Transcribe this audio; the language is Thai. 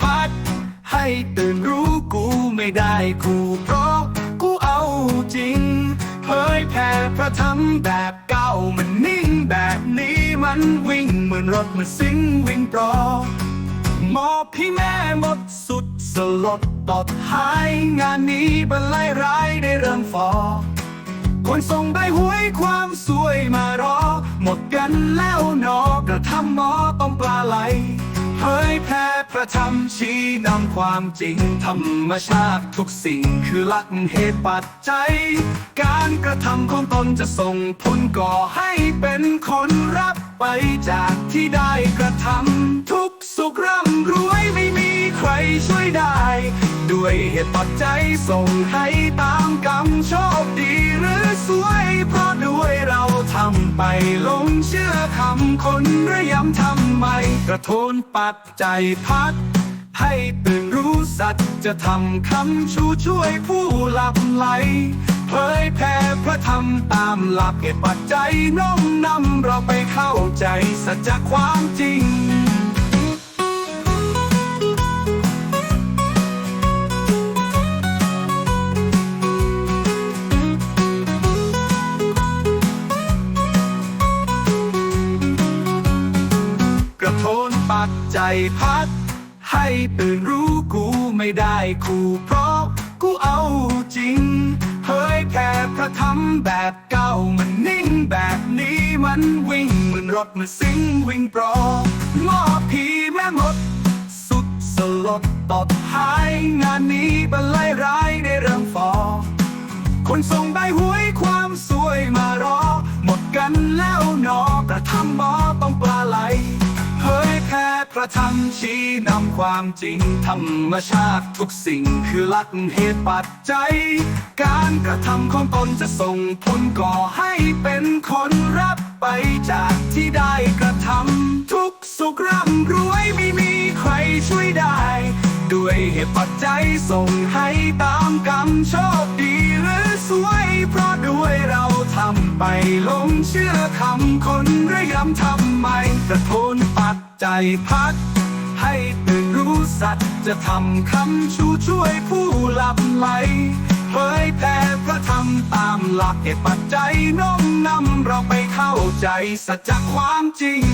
พัด ให้ตื่นรู้กูไม่ได้กูเพราะกูเอาจริงเผยแผ่พระธรรมแบบเก่ามันนิ่งแบบนี้มันวิ่งเหมือนรถมันสิงวิ่งปลอมอบพี่แม่หมดสุดสลดตอดหายงานนี้บรรลัยร้ายได้เริ่มฟอคนส่งใบหวยความสวยมารอ หมดกันแล้วนอกระทำหมอต้องปลาไหล เผยแผ่พระธรรมชี้นำความจริง ธรรมชาติทุกสิ่งคือหลักเหตุปัจจัย การกระทำของตนจะส่งผลก่อให้เป็นคนรับไปจากที่ได้กระทำทุกสุขร่ำรวยไม่มีใครช่วยได้ ด้วยเหตุปัจจัยส่งให้ตา ไปหลงเชื่อคำคนระยำทำไม กระโทนปัดใจพัด ให้ตื่นรู้สัตว์จะทำคำชูช่วยผู้หลับไหลเผยแผ่พระธรรมตามหลักเหตุปัจจัยน้อมนำเราไปเข้าใจสัจความจริงักใจพัดให้ตื่นรู้กูไม่ได้คู่เพราะกูเอาจริงเผยแผ่พระธรรมแบบเก่ามันนิ่งแบบนี้มันวิ่งเหมือนรถมันสิงวิ่งปลอมอบพีแม่มด สุดสลดตอดหายงานนี้บรรลัยร้ายได้เริ่มฟอคนส่งใบ ธรรมชี้นำความจริง ธรรมชาติทุกสิ่งคือหลักเหตุปัจจัย การกระทำของตนจะส่งผลก่อให้เป็นคนรับไปจากที่ได้กระทำทุกสุขร่ำรวยไม่มีใครช่วยได้ ด้วยเหตุปัจจัยส่งให้ตามกรรมโชคดีหรือสวย เพราะด้วยเราทำไปหลงเชื่อคำคนระยำทำไมกระโทน ใจพัก ให้ตื่นรู้สัตว์จะทำคำชูช่วยผู้หลับไหลเผยแผ่พระธรรมตามหลักเหตุปัจจัยน้มนำเราไปเข้าใจสัจความจริง